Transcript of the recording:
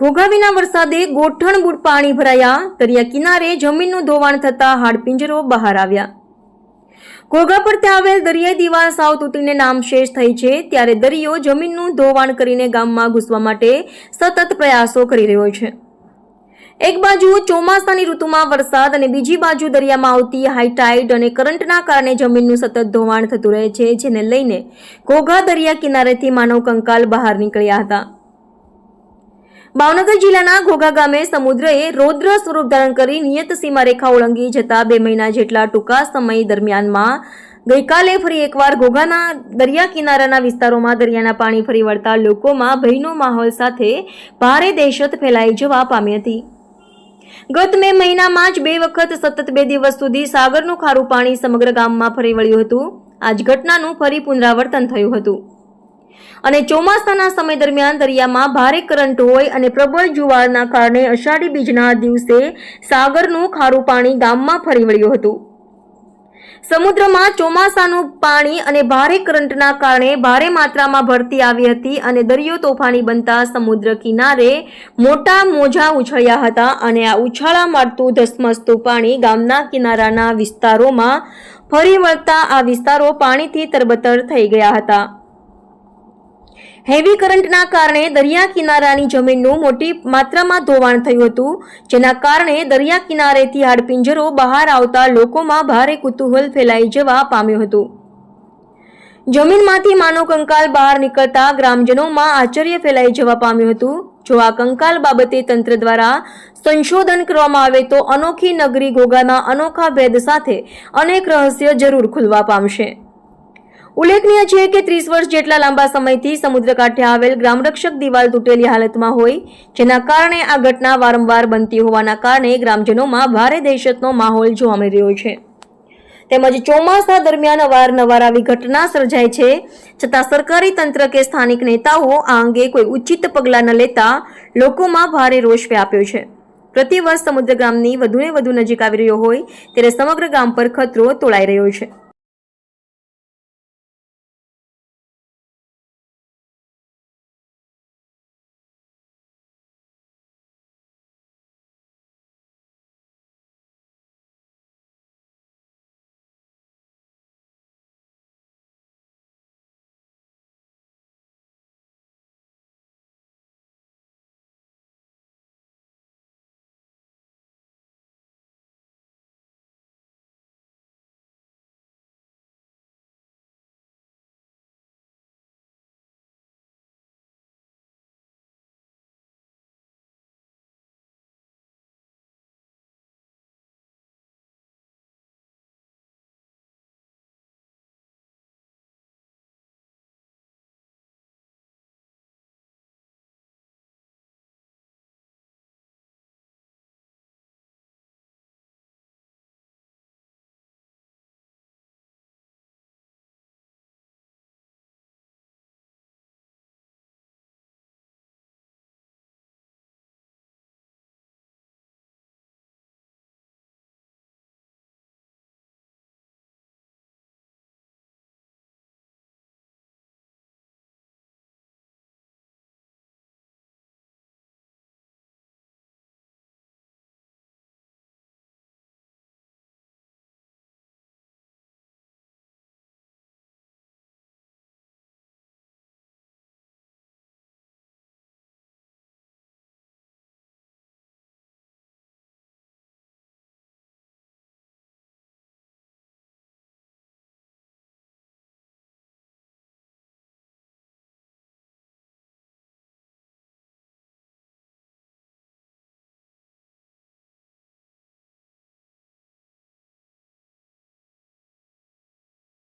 ઘોઘાવીના વરસાદે ગોઠણ બુટ પાણી ભરાયા. દરિયા કિનારે જમીનનું ધોવાણ થતા હાડપિંજરો બહાર આવ્યા. ઘોઘા પર ત્યાં આવેલ દરિયાઈ દિવાલ સાવ તૂટીને નામશેષ થઈ છે. ત્યારે દરિયો જમીનનું ધોવાણ કરીને ગામમાં ઘૂસવા માટે સતત પ્રયાસો કરી રહ્યો છે. એક બાજુ ચોમાસાની ઋતુમાં વરસાદ અને બીજી બાજુ દરિયામાં આવતી હાઈટાઈડ અને કરંટના કારણે જમીનનું સતત ધોવાણ થતું રહે છે, જેને લઈને ઘોઘા દરિયા કિનારેથી માનવ કંકાલ બહાર નીકળ્યા હતા. ભાવનગર જિલ્લાના ઘોઘા ગામે સમુદ્રએ રૌદ્ર સ્વરૂપ ધારણ કરી નિયત સીમારેખા ઓળંગી જતા બે મહિના જેટલા ટૂંકા સમય દરમિયાનમાં ગઈકાલે ફરી એકવાર ઘોઘાના દરિયા કિનારાના વિસ્તારોમાં દરિયાના પાણી ફરી વળતા લોકોમાં ભયનો માહોલ સાથે ભારે દહેશત ફેલાઈ જવા પામી હતી. ગત મે મહિનામાં જ બે વખત સતત બે દિવસ સુધી સાગરનું ખારું પાણી સમગ્ર ગામમાં ફરી વળ્યું હતું. આ જ ઘટનાનું ફરી પુનરાવર્તન થયું હતું. અને ચોમાસાના સમય દરમિયાન દરિયામાં ભારે કરંટ હોય અને પ્રબળ જુવાળના કારણે અષાઢી બીજના દિવસે સાગરનું ખારું પાણી ગામમાં ફરી વળ્યું હતું. સમુદ્રમાં ચોમાસાનું પાણી અને ભારે કરંટના કારણે ભારે માત્રામાં ભરતી આવી હતી અને દરિયો તોફાની બનતા સમુદ્ર કિનારે મોટા મોજા ઉછળ્યા હતા અને આ ઉછાળા મારતું ધસમસતું પાણી ગામના કિનારાના વિસ્તારોમાં ફરી વળતા આ વિસ્તારો પાણીથી તરબતર થઈ ગયા હતા. હેવી કરંટના કારણે દરિયા કિનારાની જમીનનું મોટી માત્રામાં ધોવાણ થયું હતું, જેના કારણે દરિયા કિનારેથી હાડપિંજરો બહાર આવતા લોકોમાં ભારે કુતૂહલ ફેલાઈ જવા પામ્યું હતું. જમીનમાંથી માનવ કંકાલ બહાર નીકળતા ગ્રામજનોમાં આશ્ચર્ય ફેલાઈ જવા પામ્યું હતું. જો આ કંકાલ બાબતે તંત્ર દ્વારા સંશોધન કરવામાં આવે તો અનોખી નગરી ગોગાના અનોખા ભેદ સાથે અનેક રહસ્ય જરૂર ખુલવા પામશે. ઉલ્લેખનીય છે કે ત્રીસ વર્ષ જેટલા લાંબા સમયથી સમુદ્ર કાંઠે આવેલ ગ્રામરક્ષક દિવાલ તૂટેલી હાલતમાં હોય, જેના કારણે આ ઘટના વારંવાર બનતી હોવાના કારણે ગ્રામજનોમાં ભારે દહેશતનો માહોલ જોવા મળી રહ્યો છે. તેમજ ચોમાસા દરમિયાન અવારનવાર આવી ઘટના સર્જાય છે, છતાં સરકારી તંત્ર કે સ્થાનિક નેતાઓ આ અંગે કોઈ ઉચિત પગલાં ન લેતા લોકોમાં ભારે રોષ વ્યાપ્યો છે. પ્રતિવર્ષ સમુદ્ર ગામની વધુને વધુ નજીક આવી રહ્યો હોય, ત્યારે સમગ્ર ગામ પર ખતરો તોળાઈ રહ્યો છે.